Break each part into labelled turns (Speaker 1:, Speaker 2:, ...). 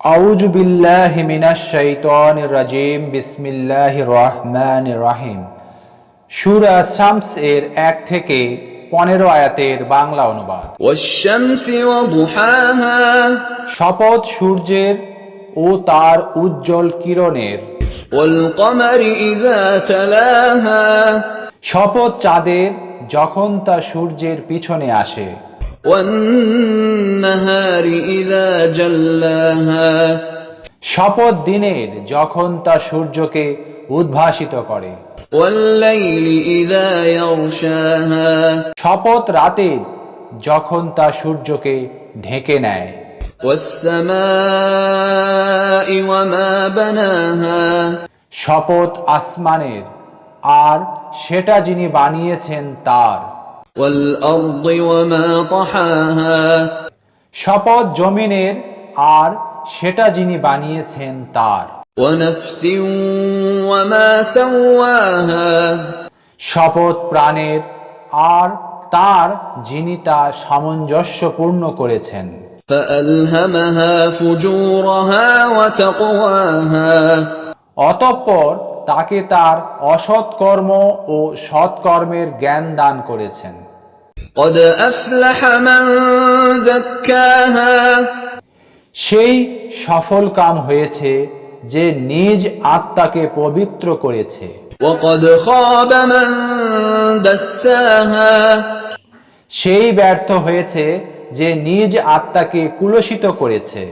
Speaker 1: আউজু বিল্লাহ মিনাশ শৈতন রাজিম বিসমিল্লাহ রহমান রাহিম। সুরা শামস এর এক থেকে পনেরো আয়াতের বাংলা অনুবাদ। শপথ সূর্যের ও তার উজ্জ্বল কিরণের। শপথ চাঁদের যখন তা সূর্যের পিছনে আসে। শপথ দিনের যখন তা সূর্যকে উদ্ভাসিত করে। শপথ রাতের যখন তা সূর্যকে ঢেকে নেয়। শপথ আসমানের আর সেটা যিনি বানিয়েছেন তার। শপথ জমিনের আর সেটা যিনি বানিয়েছেন তার। শপথ প্রাণের আর তার যিনি তা সামঞ্জস্যপূর্ণ করেছেন। অতঃপর তাকে তার অসৎকর্ম ও সৎকর্মের জ্ঞান দান করেছেন। সেই সফল কাম হয়েছে যে নিজ আত্মাকে পবিত্র করেছে। সেই ব্যর্থ হয়েছে যে নিজ আত্মাকে কুলসিত করেছে।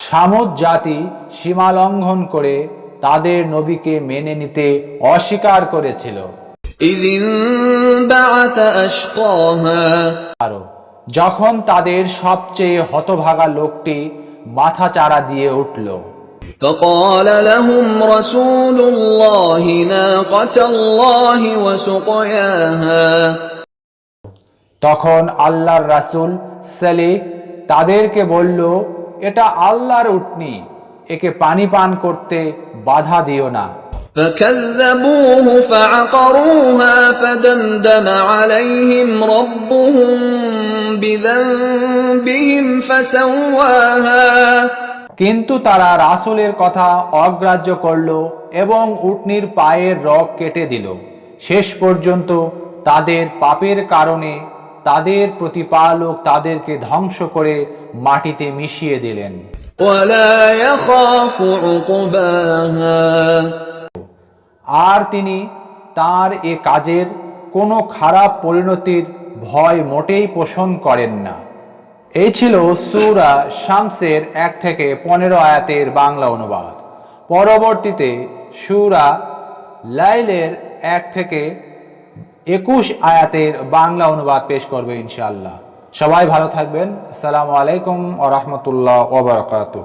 Speaker 1: সামদ জাতি সীমা লঙ্ঘন করে তাদের নবীকে মেনে নিতে অস্বীকার করেছিল
Speaker 2: إذ انبعث أشقاها
Speaker 1: আরো যখন তাদের সবচেয়ে হতভাগা লোকটি মাথা চারা দিয়ে উঠল
Speaker 2: فقال لهم رسول الله ناقة الله وسقياها
Speaker 1: তখন আল্লাহর রাসূল সালেহ তাদেরকে বলল এটা আল্লাহর উটনি একে পানি পান করতে বাধা দিও না
Speaker 2: فكذبوه فعقروها فدمدم عليهم ربهم بذنبهم فسواها
Speaker 1: কিন্তু তারা রাসূলের কথা অগ্রাহ্য করল এবং উটনির পায়ের রগ কেটে দিল শেষ পর্যন্ত তাদের পাপের কারণে তাদের প্রতিপালক তাদেরকে ধ্বংস করে মাটিতে মিশিয়ে দিলেন
Speaker 2: ولا يخاف عقباها
Speaker 1: আর তিনি তার এ কাজের কোনো খারাপ পরিণতির ভয় মোটেই পোষণ করেন না। এই ছিল সুরা শামসের এক থেকে পনেরো আয়াতের বাংলা অনুবাদ। পরবর্তীতে সুরা লাইলের এক থেকে একুশ আয়াতের বাংলা অনুবাদ পেশ করবে ইনশাআল্লাহ। সবাই ভালো থাকবেন। আসসালামু আলাইকুম ও রহমতুল্লাহ ওবরাকাতুহ